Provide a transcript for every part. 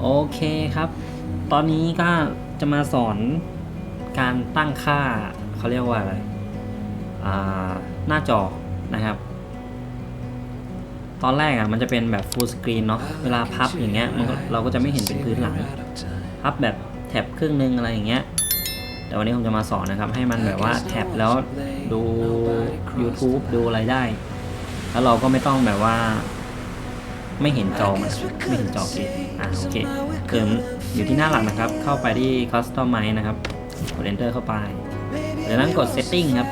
โอเคครับ ตอนนี้ก็จะมาสอนการตั้งค่าเขาเรียกว่าอะไรหน้าจอนะครับ ตอนแรกอะมันจะเป็นแบบ full screen เนาะเวลาพับอย่างเงี้ยมันเราก็จะไม่เห็นเป็นพื้นหลัง พับแบบแท็บครึ่งหนึงอะไรอย่างเงี้ยแต่วันนี้ผมจะมาสอนนะครับ ให้มันแบบว่าแท็บแล้วดู YouTube ดูอะไรได้ แล้วเราก็ไม่ต้องแบบว่า ไม่เห็นจอมันไม่เห็นจอเกมอะโอเคเกิมอยู่ที่หน้าหลักนะครับ เข้าไปที่ Customize นะครับกด Enter เข้าไปจากนั้นกด Setting ครับ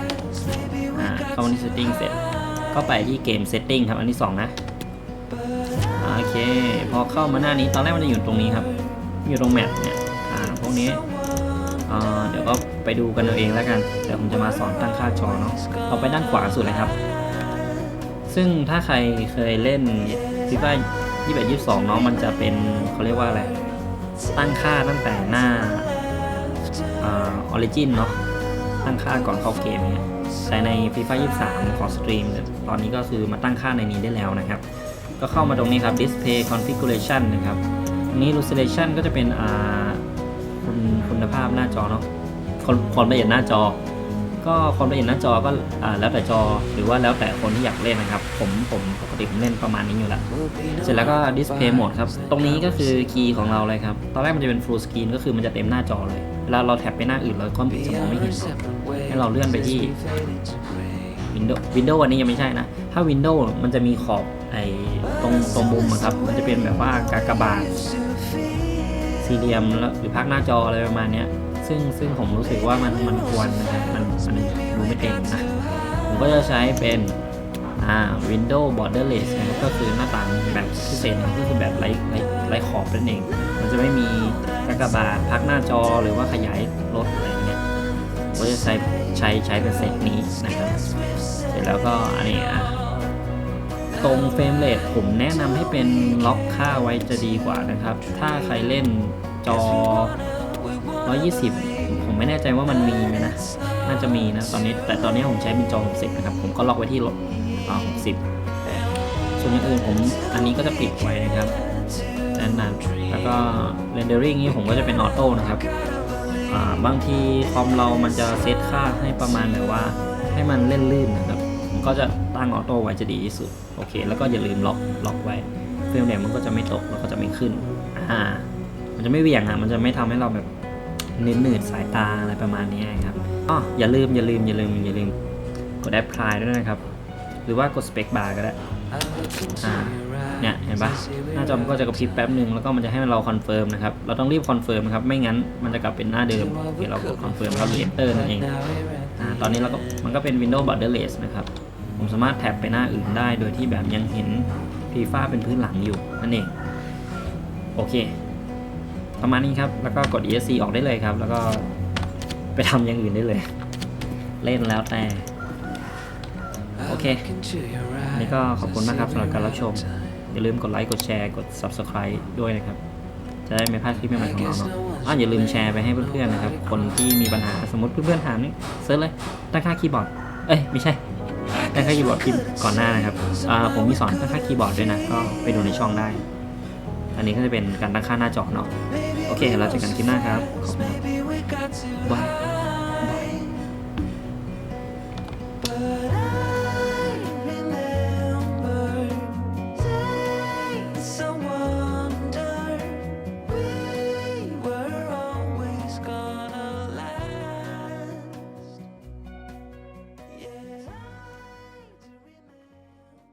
อ่าเข้ามาที่ Setting เสร็จเข้าไปที่เกม Setting ครับ อันที่ 2 นะโอเค พอเข้ามาหน้านี้ตอนแรกมันจะอยู่ตรงนี้ครับ อยู่ตรงแมปเนี่ยอ่าพวกนี้อ่าเดี๋ยวก็ไปดูกันเอาเองแล้วกันเดี๋ยวผมจะมาสอนตั้งค่าจอเนาะเราไปด้านขวาสุดเลยครับ ซึ่งถ้าใครเคยเล่น ฟีฟ่า21 22เนาะมันจะเป็นเขาเรียกว่าอะไร ตั้งค่าตั้งแต่หน้าออริจินเนาะตั้งค่าก่อนเข้าเกมเนี่ยแต่ใน FIFA 23 ของสตรีมตอนนี้ก็คือมาตั้งค่าในนี้ได้แล้วนะครับ ก็เข้ามาตรงนี้ครับ Display Configuration นะครับตรงนี้ Resolution ก็จะเป็นคุณคุณภาพหน้าจอเนาะความความละเอียดหน้าจอ ก็ความละเอียดหน้าจอก็อ่าแล้วแต่จอหรือว่าแล้วแต่คนที่อยากเล่นนะครับ ผมผมปกติผมเล่นประมาณนี้อยู่แล้ว เสร็จแล้วก็ display mode ครับ ตรงนี้ก็คือคีย์ของเราเลยครับ ตอนแรกมันจะเป็น full screen ก็คือมันจะเต็มหน้าจอเลยเวลาเราแท็บไปหน้าอื่นเราก็จะมองไม่เห็นเนอะให้เราเลื่อนไปที่ Windows Windows อันนี้ยังไม่ใช่นะ ถ้า Windows มันจะมีขอบไอ้ตรงตรงมุมครับ มันจะเป็นแบบว่ากากบาทสี่เหลี่ยมแล้วหรือพักหน้าจออะไรประมาณนี้ ซึ่งซึ่งผมรู้สึกว่ามันมันควรนะครับมันมันดูไม่เต็มนะ ผมก็จะใช้เป็นอ่า Windows Borderless นะก็คือหน้าต่างแบบพิเศษนะครับก็คือแบบไร้ไร้ไร้ขอบนั่นเอง มันจะไม่มีกากบาทพักหน้าจอหรือว่าขยายลดอะไรอย่างเงี้ยผมก็จะใช้ใช้ใช้เป็นเซตนี้นะครับ เสร็จแล้วก็อันนี้อะตรงเฟรมเรทผมแนะนำให้เป็นล็อกค่าไว้จะดีกว่านะครับ ถ้าใครเล่นจอ 120 ผมไม่แน่ใจว่ามันมีไหมนะ น่าจะมีนะตอนนี้ แต่ตอนนี้ผมใช้เป็นจอ 60 นะครับ ผมก็ล็อกไว้ที่ลดอ่า60ส่วนอย่างอื่นผมอันนี้ก็จะปิดไว้นะครับนั่นนแล้วก็ rendering นี่ผมก็จะเป็นออโต้นะครับอ่าบางทีคอมเรามันจะเซตค่าให้ประมาณแบบว่าให้มันเล่นลื่นนะครับผมก็จะตั้งออโต้ไว้จะดีที่สุด โอเค แล้วก็อย่าลืมล็อกล็อกไว้เฟรมเรทมันก็จะไม่ตกแล้วก็จะไม่ขึ้นอ่ามันจะไม่เวี่ยงอะมันจะไม่ทำให้เราแบบ เน้นหนืดสายตาอะไรประมาณนี้ครับอ๋ออย่าลืมอย่าลืมอย่าลืมอย่าลืมกด apply ด้วยนะครับ หรือว่ากด spec bar ก็ได้อ่าเนี่ยเห็นปะหน้าจอมันก็จะกระพริบแป๊บหนึ่งแล้วก็มันจะให้เราคอนเฟิร์มนะครับ เราต้องรีบคอนเฟิร์มนะครับ ไม่งั้นมันจะกลับเป็นหน้าเดิมโอเคเรากดคอนเฟิร์มแล้วก็ enter นั่นเองอ่าตอนนี้เราก็มันก็เป็น Windows Borderless นะครับ ผมสามารถแท็บไปหน้าอื่นได้ โดยที่แบบยังเห็นฟีฟ้าเป็นพื้นหลังอยู่นั่นเอง โอเค ประมาณนี้ครับ แล้วก็กด ESC ออกได้เลยครับ แล้วก็ไปทำอย่างอื่นได้เลย เล่นแล้วแต่ โอเคอันนี้ก็ขอบคุณมากครับสำหรับการรับชม อย่าลืมกดไลค์กดแชร์กด Subscribe ด้วยนะครับ จะได้ไม่พลาดคลิปใหม่ๆของเราเนาะอะอย่าลืมแชร์ไปให้เพื่อนๆนะครับ คนที่มีปัญหาสมมติเพื่อนๆถามนี่เซิร์ชเลยตั้งค่าคีย์บอร์ด เอ้ยไม่ใช่ตั้งค่าคีย์บอร์ดพิมพ์ก่อนหน้านะครับอ่าผมมีสอนตั้งค่าคีย์บอร์ดด้วยนะก็ไปดูในช่องได้ อันนี้ก็จะเป็นการตั้งค่าหน้าจอเนาะ โอเคเราเจอกันคลิปหน้าครับ